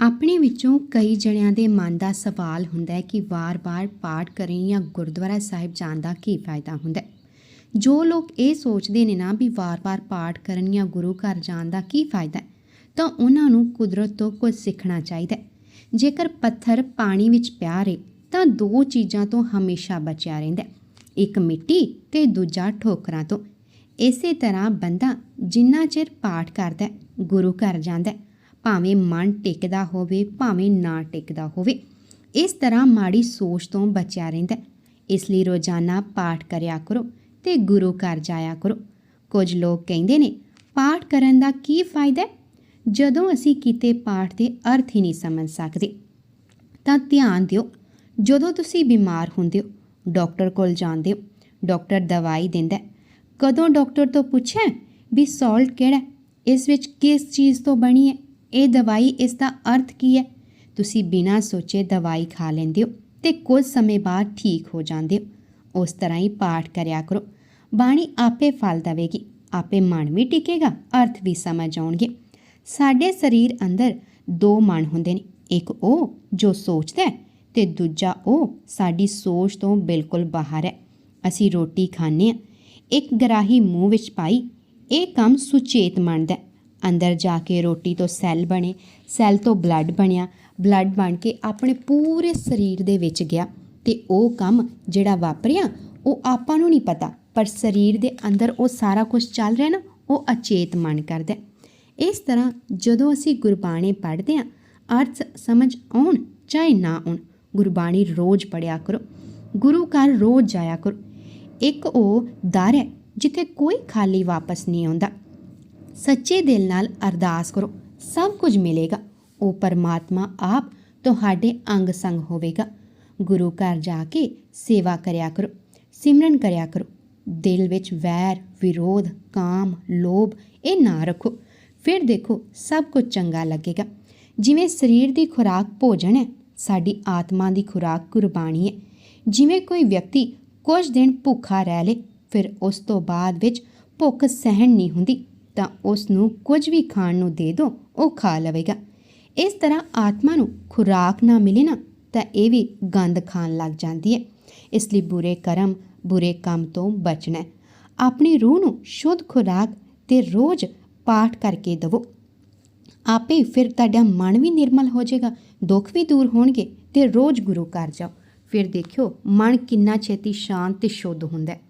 ਆਪਣੇ ਵਿੱਚੋਂ ਕਈ ਜਣਿਆਂ ਦੇ ਮਨ ਦਾ ਸਵਾਲ ਹੁੰਦਾ ਹੈ ਕਿ ਵਾਰ-ਵਾਰ ਪਾਠ ਕਰੇ ਜਾਂ ਗੁਰਦੁਆਰਾ ਸਾਹਿਬ ਜਾਣ ਦਾ ਕੀ ਫਾਇਦਾ ਹੁੰਦਾ ਹੈ? ਜੋ ਲੋਕ ਇਹ ਸੋਚਦੇ ਨੇ ਨਾ ਵੀ ਵਾਰ-ਵਾਰ ਪਾਠ ਕਰਨ ਜਾਂ ਗੁਰੂ ਘਰ ਜਾਣ ਦਾ ਕੀ ਫਾਇਦਾ ਹੈ ਤਾਂ ਉਹਨਾਂ ਨੂੰ ਕੁਦਰਤ ਤੋਂ ਕੁਝ ਸਿੱਖਣਾ ਚਾਹੀਦਾ ਹੈ। ਜੇਕਰ ਪੱਥਰ ਪਾਣੀ ਵਿੱਚ ਪਿਆ ਰਹੇ ਤਾਂ ਦੋ ਚੀਜ਼ਾਂ ਤੋਂ ਹਮੇਸ਼ਾ ਬਚਿਆ ਰਹਿੰਦਾ ਹੈ। ਇੱਕ ਮਿੱਟੀ ਤੇ ਦੂਜਾ ਠੋਕਰਾਂ ਤੋਂ। ਇਸੇ ਤਰ੍ਹਾਂ ਬੰਦਾ ਜਿੰਨਾ ਚਿਰ ਪਾਠ ਕਰਦਾ ਗੁਰੂ ਘਰ ਜਾਂਦਾ ਹੈ, ਭਾਵੇਂ ਮਨ ਟਿਕਦਾ ਹੋਵੇ, ਭਾਵੇਂ ਨਾ ਟਿਕਦਾ ਹੋਵੇ। ਇਸ ਤਰ੍ਹਾਂ ਮਾੜੀ ਸੋਚ ਤੋਂ ਬਚਿਆ ਰਹਿੰਦਾ ਇਸ ਲਈ ਰੋਜ਼ਾਨਾ ਪਾਠ ਕਰਿਆ ਕਰੋ ਤੇ ਗੁਰੂ ਘਰ ਜਾਇਆ ਕਰੋ। ਕੁਝ ਲੋਕ ਕਹਿੰਦੇ ਨੇ, ਪਾਠ ਕਰਨ ਦਾ ਕੀ ਫਾਇਦਾ ਜਦੋਂ ਅਸੀਂ ਕੀਤੇ ਪਾਠ ਦੇ ਅਰਥ ਹੀ ਨਹੀਂ ਸਮਝ ਸਕਦੇ, ਤਾਂ ਧਿਆਨ ਦਿਓ। ਜਦੋਂ ਤੁਸੀਂ ਬਿਮਾਰ ਹੁੰਦੇ ਹੋ, ਡਾਕਟਰ ਕੋਲ ਜਾਂਦੇ ਹੋ, ਡਾਕਟਰ ਦਵਾਈ ਦਿੰਦਾ ਕਦੋਂ ਡਾਕਟਰ ਤੋਂ ਪੁੱਛਿਆ ਵੀ ਸਾਲਟ ਕਿਹੜਾ ਇਸ ਵਿੱਚ ਕਿਸ ਚੀਜ਼ ਤੋਂ ਬਣੀ ਹੈ? ਇਹ ਦਵਾਈ, ਇਸ ਦਾ ਅਰਥ ਕੀ ਹੈ? ਤੁਸੀਂ ਬਿਨਾਂ ਸੋਚੇ ਦਵਾਈ ਖਾ ਲੈਂਦੇ ਹੋ ਤੇ ਕੁਝ ਸਮੇਂ ਬਾਅਦ ਠੀਕ ਹੋ ਜਾਂਦੇ ਹੋ। ਉਸ ਤਰ੍ਹਾਂ ਹੀ ਪਾਠ ਕਰਿਆ ਕਰੋ। ਬਾਣੀ ਆਪੇ ਫਲ ਦੇਵੇਗੀ। ਆਪੇ ਮਨ ਵੀ ਟਿਕੇਗਾ, ਅਰਥ ਵੀ ਸਮਝ ਆਉਣਗੇ। ਸਾਡੇ ਸਰੀਰ ਅੰਦਰ ਦੋ ਮਨ ਹੁੰਦੇ ਨੇ। ਇੱਕ ਉਹ ਜੋ ਸੋਚਦਾ ਹੈ ਤੇ ਦੂਜਾ ਉਹ ਸਾਡੀ ਸੋਚ ਤੋਂ ਬਿਲਕੁਲ ਬਾਹਰ ਹੈ। ਅਸੀਂ ਰੋਟੀ ਖਾਂਦੇ ਹਾਂ। ਇੱਕ ਗਰਾਹੀ ਮੂੰਹ ਵਿੱਚ ਪਾਈ, ਇਹ ਕੰਮ ਸੁਚੇਤ ਮੰਨਦਾ ਅੰਦਰ ਜਾ ਕੇ ਰੋਟੀ ਤੋਂ ਸੈੱਲ ਬਣੇ, ਸੈੱਲ ਤੋਂ ਬਲੱਡ ਬਣਿਆ। ਬਲੱਡ ਬਣ ਕੇ ਆਪਣੇ ਪੂਰੇ ਸਰੀਰ ਦੇ ਵਿੱਚ ਗਿਆ ਤੇ ਉਹ ਕੰਮ ਜਿਹੜਾ ਵਾਪਰਿਆ, ਉਹ ਆਪਾਂ ਨੂੰ ਨਹੀਂ ਪਤਾ, ਪਰ ਸਰੀਰ ਦੇ ਅੰਦਰ ਉਹ ਸਾਰਾ ਕੁਝ ਚੱਲ ਰਿਹਾ ਨਾ, ਉਹ ਅਚੇਤ ਮਨ ਕਰਦਾ ਇਸ ਤਰ੍ਹਾਂ ਜਦੋਂ ਅਸੀਂ ਗੁਰਬਾਣੀ ਪੜ੍ਹਦੇ ਹਾਂ, ਅਰਥ ਸਮਝ ਆਉਣ ਚਾਹੇ ਨਾ ਆਉਣ, ਗੁਰਬਾਣੀ ਰੋਜ਼ ਪੜਿਆ ਕਰੋ, ਗੁਰੂ ਘਰ ਰੋਜ਼ ਜਾਇਆ ਕਰੋ। ਇੱਕ ਉਹ ਦਰ ਹੈ ਜਿੱਥੇ ਕੋਈ ਖਾਲੀ ਵਾਪਸ ਨਹੀਂ ਆਉਂਦਾ। ਸੱਚੇ ਦਿਲ ਨਾਲ ਅਰਦਾਸ ਕਰੋ। ਸਭ ਕੁਝ ਮਿਲੇਗਾ। ਉਹ ਪਰਮਾਤਮਾ ਆਪ ਤੁਹਾਡੇ ਅੰਗ ਸੰਗ ਹੋਵੇਗਾ। ਗੁਰੂ ਘਰ ਜਾ ਕੇ ਸੇਵਾ ਕਰਿਆ ਕਰੋ, ਸਿਮਰਨ ਕਰਿਆ ਕਰੋ। ਦਿਲ ਵਿੱਚ ਵੈਰ, ਵਿਰੋਧ, ਕਾਮ, ਲੋਭ, ਇਹ ਨਾ ਰੱਖੋ। ਫਿਰ ਦੇਖੋ ਸਭ ਕੁਝ ਚੰਗਾ ਲੱਗੇਗਾ। ਜਿਵੇਂ ਸਰੀਰ ਦੀ ਖੁਰਾਕ ਭੋਜਨ ਹੈ, ਸਾਡੀ ਆਤਮਾ ਦੀ ਖੁਰਾਕ ਗੁਰਬਾਣੀ ਹੈ। ਜਿਵੇਂ ਕੋਈ ਵਿਅਕਤੀ ਕੁਝ ਦਿਨ ਭੁੱਖਾ ਰਹਿ ਲੇ, ਫਿਰ ਉਸ ਤੋਂ ਬਾਅਦ ਵਿੱਚ ਭੁੱਖ ਸਹਿਣ ਨਹੀਂ ਹੁੰਦੀ। ਤਾਂ ਉਸ ਨੂੰ ਕੁਝ ਵੀ ਖਾਣ ਨੂੰ ਦੇ ਦਿਓ ਉਹ ਖਾ ਲਵੇਗਾ। ਇਸ ਤਰ੍ਹਾਂ ਆਤਮਾ ਨੂੰ ਖੁਰਾਕ ਨਾ ਮਿਲੇ ਨਾ, ਤਾਂ ਇਹ ਵੀ ਗੰਦ ਖਾਣ ਲੱਗ ਜਾਂਦੀ ਹੈ। ਇਸ ਲਈ ਬੁਰੇ ਕਰਮ, ਬੁਰੇ ਕੰਮ ਤੋਂ ਬਚਣਾ ਆਪਣੀ ਰੂਹ ਨੂੰ ਸ਼ੁੱਧ ਖੁਰਾਕ ਤੇ ਰੋਜ਼ ਪਾਠ ਕਰਕੇ ਦਵੋ। ਆਪੇ ਫਿਰ ਤੁਹਾਡਾ ਮਨ ਵੀ ਨਿਰਮਲ ਹੋ ਜਾਏਗਾ, ਦੁੱਖ ਵੀ ਦੂਰ ਹੋਣਗੇ ਤੇ ਰੋਜ਼ ਗੁਰੂ ਘਰ ਜਾਓ। ਫਿਰ ਦੇਖਿਓ, ਮਨ ਕਿੰਨਾ ਛੇਤੀ ਸ਼ਾਂਤ ਤੇ ਸ਼ੁੱਧ ਹੁੰਦਾ ਹੈ।